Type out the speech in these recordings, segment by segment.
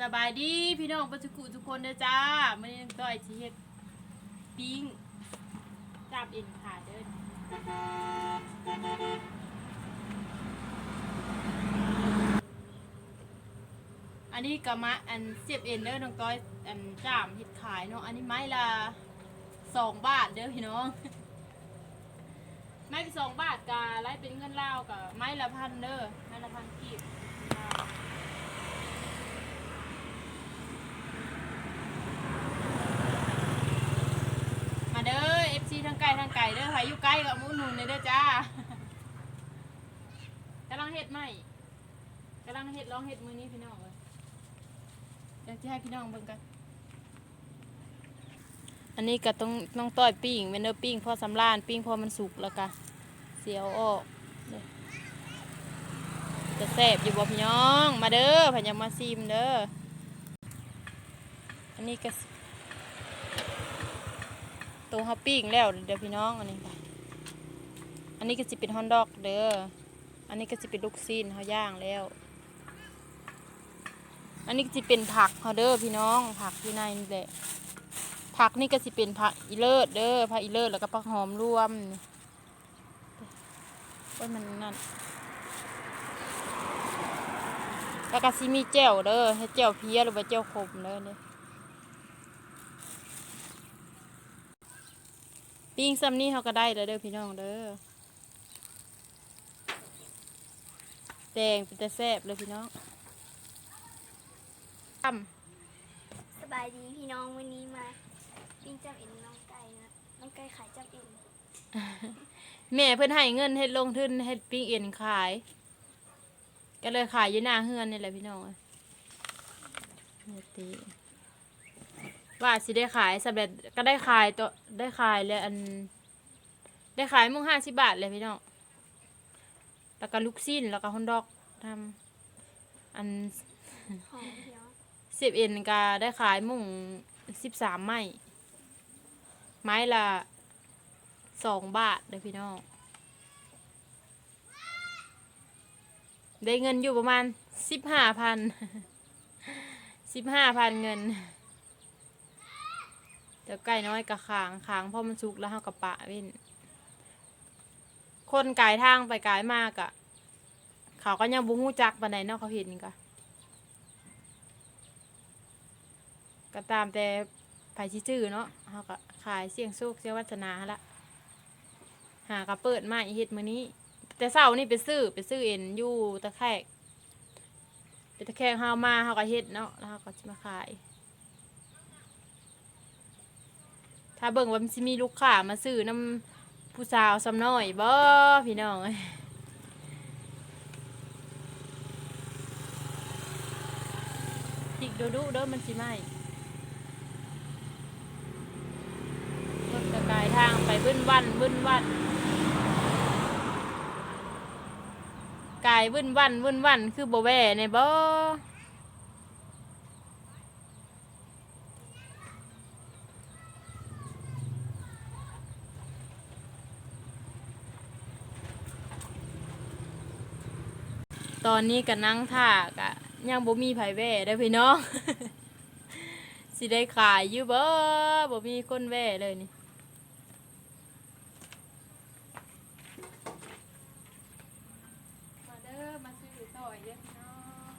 สบายดีพี่น้องปัจจุกุทุกคนเด้อจ้ามื่อนี้ก็ไอชีเฮ็ดปิ้งจับเอ็นขาเด้ออันนี้กะมะอันเสียบเอ็นเด้อน้องก้อยอันจ้ามเฮ็ดขายเนาะอันนี้ไม้ละสองบาทเด้อพี่น้องไม้ละสองบาทกะไล่เป็นเงินเลาวกะไม้ละพันเด้อไม้ละพันกีบ มาเด้อ FC ทางไกลทางไกลเด้อใครอยู่ใกล้กับหมูหนุนเลยเด้อจ้ากำลังเฮ็ดไหมกำลังเฮ็ดลองเฮ็ดมือนี้พี่น้องเลยเดี๋ยวจะให้พี่น้องเบิ่งกัน อันนี้ก็ต้องต้องต้อยปิ้งเวนเดอร์ปิ้งพอสำรานปิ้งพอมันสุกแล้วก็เสียวออกจะแซ่บอยู่บ่พี่น้อง มาเด้อพยายามมาซิมเด้อ อันนี้ก็ ตัวฮอปปิ้งแล้วเดี๋ยวพี่น้องอันนี้ค่ะอันนี้ก็จะเป็นฮอนดอกเด้ออันนี้ก็จะเป็นลูกซีนเขาย่างแล้ว อันนี้ก็จะเป็นผักเขาเด้อพี่น้อง ผักที่ในนี่แหละผักนี่ก็จะเป็นผักอีเลิศเด้อผักอีเลิศแล้วก็ผักหอมรวมว่ามันนั่นแล้วก็ซิมีแจ่วเด้อให้แจ่วเพี้ยหรือว่าแจ่วขมเด้อเนี่ย ปิ้งซ้ำนี่เขาก็ได้แล้วเด้อพี่น้องเด้อแดงเป็นแต่แซ่บเลยพี่น้องทสบายดีพี่น้องวันนี้มาปิ้งจับเอ็นน้องไก่นะน้องไก่ขายจับเอ็นำแม่เพิ่นให้เงินให้ลงทุนให้ปิ้งเอ็นขาย ก็เลยขายอยู่หน้าเฮือนนี่แหละพี่น้องเอ้ยนี่ติ ว่าสิได้ขายสำเร็จก็ได้ขายตัวได้ขายเลยอัน ได้ขายมุ่งห้าสิบบาทเลยพี่น้องแล้วก็ลูกชิ้นแล้วก็ฮอนดอกทำอันหอมเพียวสิบเอ็นก็ได้ขายมุ่งสิบสามไม้ไม้ละสองบาทเลยพี่น้องได้เงินอยู่ประมาณสิบห้าพันสิบห้าพันเงิน เดี๋ยวไก่น้อยกับขางขางพอมันสุกแล้วเฮากับปะเว้นคนกายทางไปกายมากอะเขาก็ยังบุงูจักปานใดเนาะเขาเห็นก็ก็ตามแต่ไผชิจื้อเนาะเขาก็ขายเสี่ยงโชคเสี่ยงวัฒนาละหากระเปิดมาอีเฮ็ดมื้อนี้ แต่เช้านี่ไปซื้อไปซื้อเอ็นอยู่ตะแคกไปตะแคกเฮามาเฮาก็เฮ็ดเนาะแล้วเฮาก็สิมาขาย ถ้าเบิ่งว่ามันสิมีลูกค้ามาซื้อน้ำผู้สาวซ้ำน้อยบ่พี่น้องจิกดูดูเด้อมันสิไหมรถกระกายทางไปบึ้นวันบึ้นวันกายบึ้นวันบึ้นวันคือโบแว่ในบ่ ตอนนี้ก็นั่งท่ากะยังบ่มีไผแว่ได้พี่น้อง สิได้ขายอยู่บ่บ่มีคนแว่เลยนี่ มาเด้อ มาซื้อต่อยเด้อพี่น้อง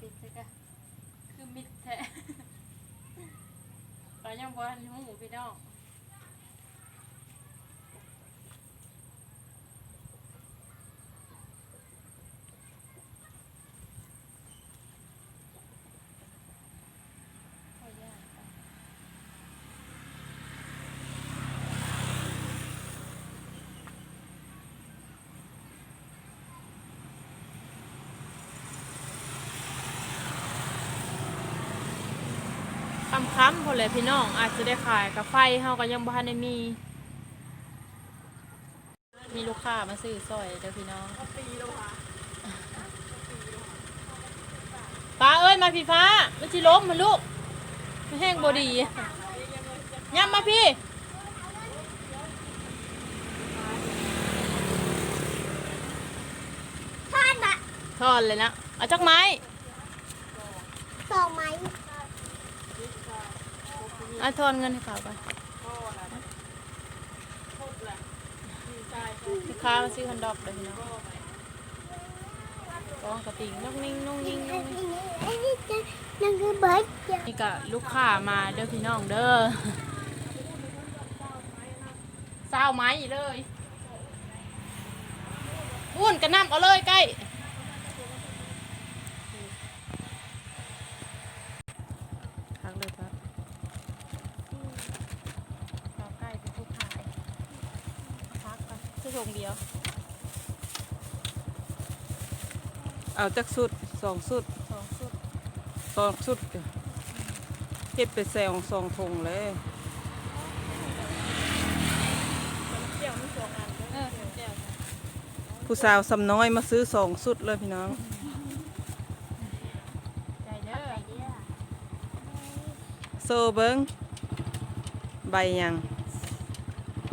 ปิดซะกะคือมิดแท้ ก็ ยังบ่ทันหูพี่น้องขออนุญาตค่ะ คำค้ำพอเลยพี่น้อง อาจจะได้ขายกับไฟเฮาก็ยังบ่ทันได้มี มีลูกค้ามาซื้อซอยเด้อพี่น้องป้าเอ้ยมาพี่ฟ้ามันสิล้มมันลูกมันแห้งบดีย่ำมาพี่ทอดละทอนเลยนะเอาจักไม้ สองไม้ เอาทอนเงินให้เขาไปลูกค้ามาซื้อฮันดอกเด้อพี่น้องกองกระติงนกนิ่งนกนิ่งนกนิ่งนี่จะนั่นคือเบิร์ดนี่ก็ลูกค้ามาเด้อพี่น้องเด้อเศร้าไม้เลยวุ่นกระน้ำเอาเลยใกล้พักเลยครับเราใกล้เป็นผู้ขายพักกันคือ ทงเดียว เอาจักสุดสองสุดสองสุดสองสุดจ้ะเฮ็ดไปแซงสองทงเลยเจียวไม่สองอันเออเจียวผู้สาวสำน้อยมาซื้อสองสุดเลยพี่น้องใจเด้อโซเบิงใบหยัง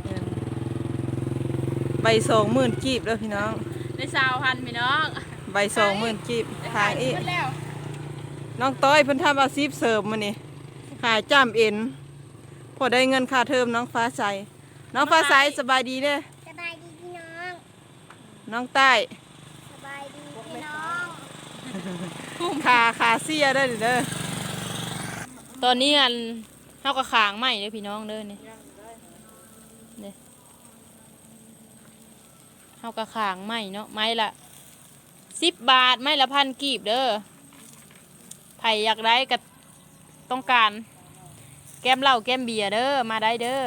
เอิ่ม ใบสองหมื่นกีบแล้วพี่น้องได้สาวพันพี่น้องใบสองหมื่นกีบทางอีกเบิดแล้วน้องต้อยเพิ่นทำอาชีพเสริมมานี่ขายจ้ำเอ็น พอได้เงินค่าเทอมน้องฟ้าใสน้องฟ้าใสสบายดีเด้อสบายดีพี่น้อง น้องใต้สบายดีพี่น้องขาขาเสียได้อเด้อตอนนี้อันเฮาก็ขางใหม่เด้อพี่น้องเด้อนี่นี่ เฮาก็ขางใหม่เนาะไม้ละสิบบาทไม้ละพันกีบเด้อไผอยากได้ก็ต้องการ แก้มเหล้าแก้มเบียร์เด้อมาได้เด้อ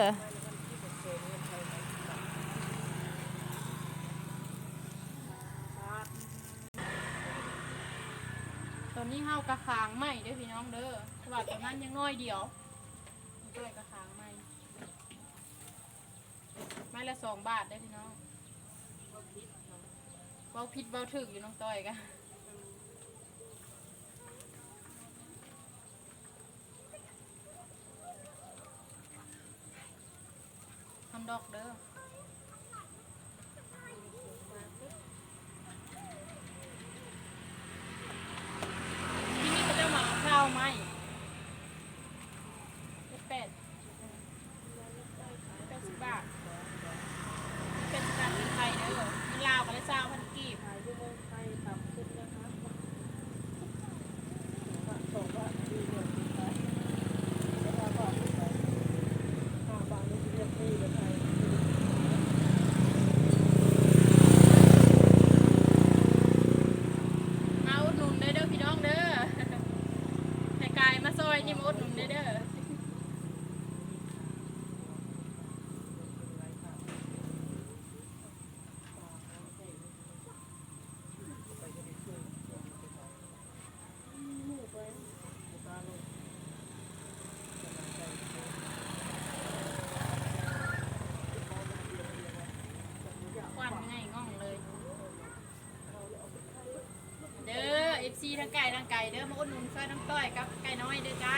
ตอนนี้เฮากระขางใหม่เด้อพี่น้องเด้อสวัสดีนั้นยังน้อยเดียวด้วยกระขางใหม่ไม้ละสองบาทได้อพี่น้อง ผิดเบาถึกอยู่น้องต้อยกันทำดอกเด้อที่นี่เขาจะมาเอาข้าวไหมเป็ดเป็ดสิบบาทเป็ดสิบบาทเป็นไทยเด้อมันลาวกันเลยเจ้าพันกีบ มาอุดหนุนได้เด้อพี่น้องเด้อ ให้กายมาซอยนี่มาอุดหนุนได้เด้อ ควันง่ายง่องเลย เด้ ซีทั้งไก่ทั้งไก่เด้อมาอุดหนุนช่วยน้ำต้อยกับไก่น้อยเด้อจ้า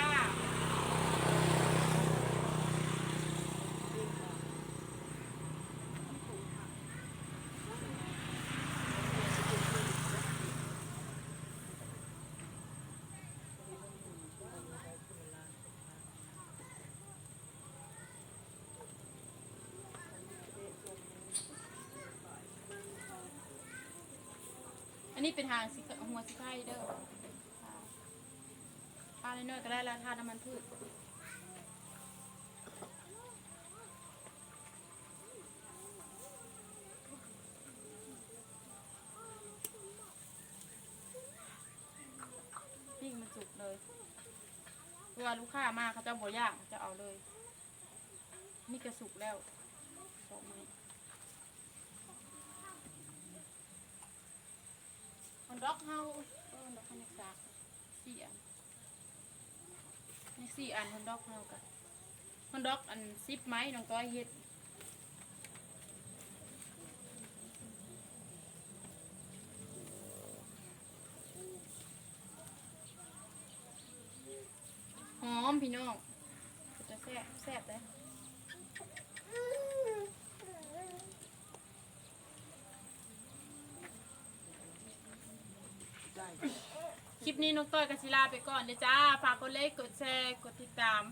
อันนี้เป็นทางสิหัวสิไข่เด้อปลาเนื้อยก็ได้แล้วทานน้ำมันพืชปิ้งมันสุกเลยเวลาลูกค้ามาเขาจะบ่ย่างจะเอาเลย นี่กระสุกแล้วสองไม้ มัน ดอกเฮาเออดอกเฮาในสากสี่อันนี่สี่อันฮันดอกเฮากันฮันดอกอันซิปไม้น้องต้อยเฮ็ดหอมพี่น้องจะแซ่บแซ่บเลย คลิปนี้น้องต้อยกัชิลาไปก่อนเด้อจ้าฝากกดไลค์กดแชร์กดติดตาม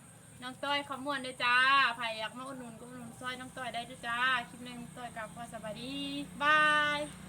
น้องต้อยขมวนเด้อจ้าใครอยากมาอุดหนุนก็อุดหนุนซอยน้องต้อยได้เด้อจ้าคลิปนี้น้องต้อยกับพ่อสบายดีบาย